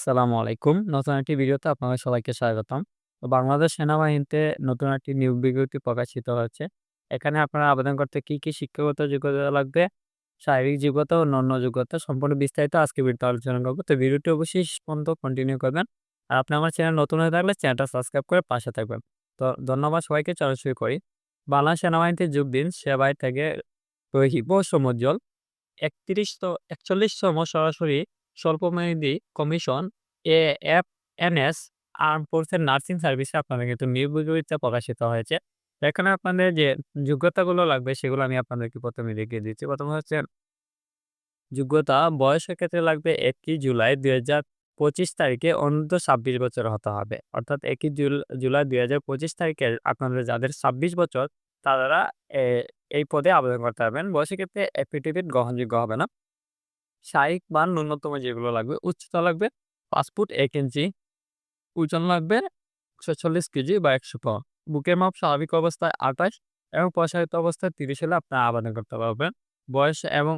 আসসালামু আলাইকুম। নতুন একটি ভিডিওতে আপনাদের সবাইকে স্বাগতম। তো বাংলাদেশ সেনাবাহিনীতে নতুন একটি নিয়োগ বিজ্ঞপ্তি প্রকাশিত হয়েছে। এখানে আপনারা আবেদন করতে কি, কি শিক্ষাগত যোগ্যতা লাগবে, শারীরিক যোগ্যতা ও অন্যান্য যোগ্যতা সম্পূর্ণ বিস্তারিত আজকে ভিডিওতে আলোচনা করব তো ভিডিওটি অবশ্যই পর্যন্ত কন্টিনিউ করবেন। আর আপনি আমার চ্যানেল নতুন হয়ে থাকলে চ্যানেলটা সাবস্ক্রাইব করে পাশে থাকবেন। তো ধন্যবাদ সবাইকে চলা শুরু করি। বাংলাদেশ সেনাবাহিনীতে যোগ দিন সেবায় থেকে রহিব সমুজ্জ্বল ৩১ একচল্লিশতম সরাসরি স্বল্পমেয়াদী commission A A F N S arm ফোর্সের নার্সিং সার্ভিসে আপনাদের কিন্তু নিয়োগ বিজ্ঞপ্তিতে প্রকাশিত হয়েছে। এখানে আপনাদের যে যোগ্যতাগুলো লাগবে সেগুলো আমি আপনাদেরকে প্রথমে দেখিয়ে দিচ্ছি। প্রথমে হচ্ছে যোগ্যতা, বয়সের ক্ষেত্রে লাগবে একই জুলাই ২০২৫ তারিখে অনূর্ধ্ব ২৬ বছর হতে হবে। অর্থাৎ একই জুলাই দুই হাজার পঁচিশ তারিখে আপনাদের যাদের ২৬ বছর, তারা এই পদে আবেদন করতে পারবেন। বয়সের ক্ষেত্রে এফিডেভিট গ্রহণযোগ্য হবে না। শারীরিক বা ন্যূনতম যেগুলো লাগবে উচ্চতা লাগবে পাঁচ ফুট এক ইঞ্চি, ওজন লাগবে ৪৬ কেজি বা ১০০ পাউন্ড। বুকের মাপ স্বাভাবিক অবস্থায় ২৮ এবং প্রসারিত অবস্থায় ৩০ হলে আপনারা আবেদন করতে পারবেন। বয়স এবং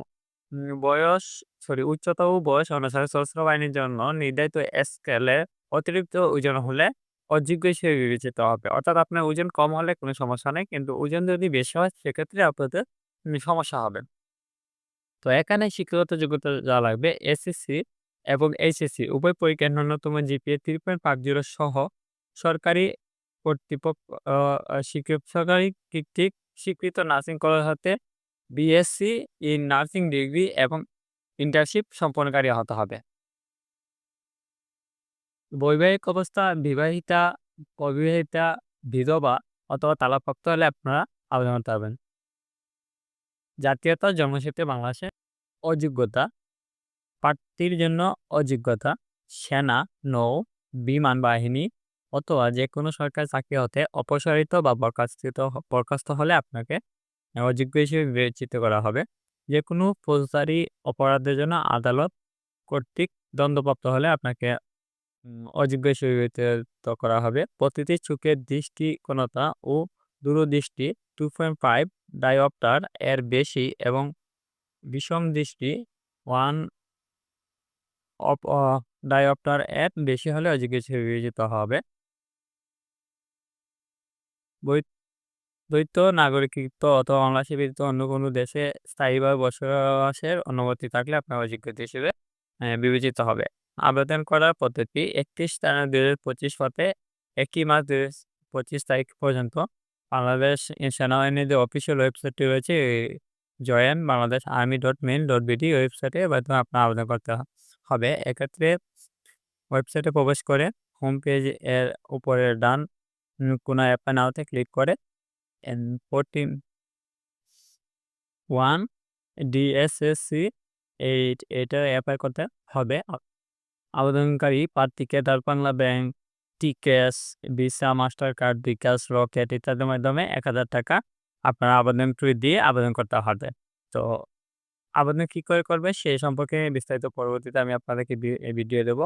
বয়স সরি উচ্চতা ও বয়স অনুসারে সশস্ত্র বাহিনীর জন্য নির্ধারিত স্কেলে অতিরিক্ত ওজন হলে অযোগ্য হিসেবে বিবেচিত হবে। অর্থাৎ আপনার ওজন কম হলে কোনো সমস্যা নেই। কিন্তু ওজন যদি বেশি হয় সেক্ষেত্রে আপনাদের সমস্যা হবে। তো এখানে শিক্ষাগত যোগ্যতা যা লাগবে এসএসসি এবং এইচএসসি উভয় পরীক্ষায় ন্যূনতম জিপিএ 3.50 সহ সরকারি কর্তৃপক্ষ সরকারি কর্তৃক স্বীকৃত নার্সিং কলেজ হতে B Sc in nursing degree এবং ইন্টার্নশিপ সম্পন্নকারী হতে হবে। বৈবাহিক অবস্থা বিবাহিতা, অবিবাহিতা, বিধবা অথবা তালাকপ্রাপ্ত হলে আপনারা আবেদন করতে পারবেন। জাতীয়তা জন্মসূত্রে বাংলাদেশে অযোগ্যতা প্রার্থীর জন্য অযোগ্যতা সেনা, নৌ, বিমান বাহিনী অথবা যে কোনো সরকারি চাকরি হতে অপসারিত বা বরখাস্তিত বরখাস্ত হলে আপনাকে অযোগ্য হিসেবে বিবেচিত করা হবে। যে কোনো ফৌজদারি অপরাধের জন্য আদালত কর্তৃক দণ্ডপ্রাপ্ত হলে আপনাকে অযোগ্য হিসেবে বিবেচিত করা হবে। প্রতিটি চোখের দৃষ্টিকোণতা ও দূরদৃষ্টি 2.5 ডায়োপ্টার এর বেশি এবং বিষম দৃষ্টি ওয়ান অপ ডায়োপ্টার এর বেশি হলে অযোগ্য বিবেচিত হবে। দ্বৈত নাগরিকত্ব অথবা বাংলাদেশের ব্যতীত অন্য কোনো দেশে স্থায়ীভাবে বসবাসের অনুমতি থাকলে আপনার অযোগ্য হিসেবে বিবেচিত হবে। আবেদন করার পদ্ধতি ৩১ জানুয়ারি ২০২৫ হতে ১ মার্চ ২০২৫ তারিখ পর্যন্ত বাংলাদেশ সেনাবাহিনীর যে অফিসিয়াল ওয়েবসাইটটি রয়েছে join Bangladesh army dot mail dot B D ওয়েবসাইটে মাধ্যমে আপনার আবেদন করতে হবে। এক্ষেত্রে ওয়েবসাইটে প্রবেশ করে হোম পেজ এর উপরের ডান কোণায় অ্যাপ্লাই নাওতে ক্লিক করে 14 1 ডিএসএসসি এইট এটা অ্যাপ্লাই করতে হবে। আবেদনকারী প্রার্থীকে Dutch Bangla bank, T cash, visa, master card, bKash, Rocket ইত্যাদির মাধ্যমে ৳১,০০০ আপনার আবেদন ফি দিয়ে আবেদন করতে হবে। তো আবেদন কি করে করবে সে সম্পর্কে বিস্তারিত পরবর্তীতে আমি আপনাদেরকে ভিডিও দেব।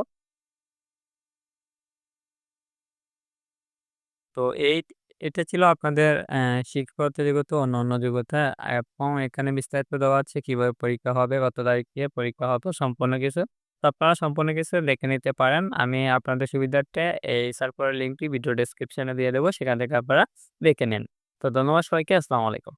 তো এই এটা ছিল আপনাদের অ্যা শিক্ষাগত যোগ্যতা অন্য অন্যান্য যোগ্যতা এবং এখানে বিস্তারিত দেওয়া আছে কীভাবে পরীক্ষা হবে, কত তারিখে পরীক্ষা হবে সম্পূর্ণ কিছু। আপনারা সম্পূর্ণ কিছু দেখে নিতে পারেন। আমি আপনাদের সুবিধার্থে এই সার্কুলার লিঙ্কটি ভিডিও ডেসক্রিপশনে দিয়ে দেবো সেখান থেকে আপনারা দেখে নিন। তো ধন্যবাদ সবাইকে। আসসালামু আলাইকুম।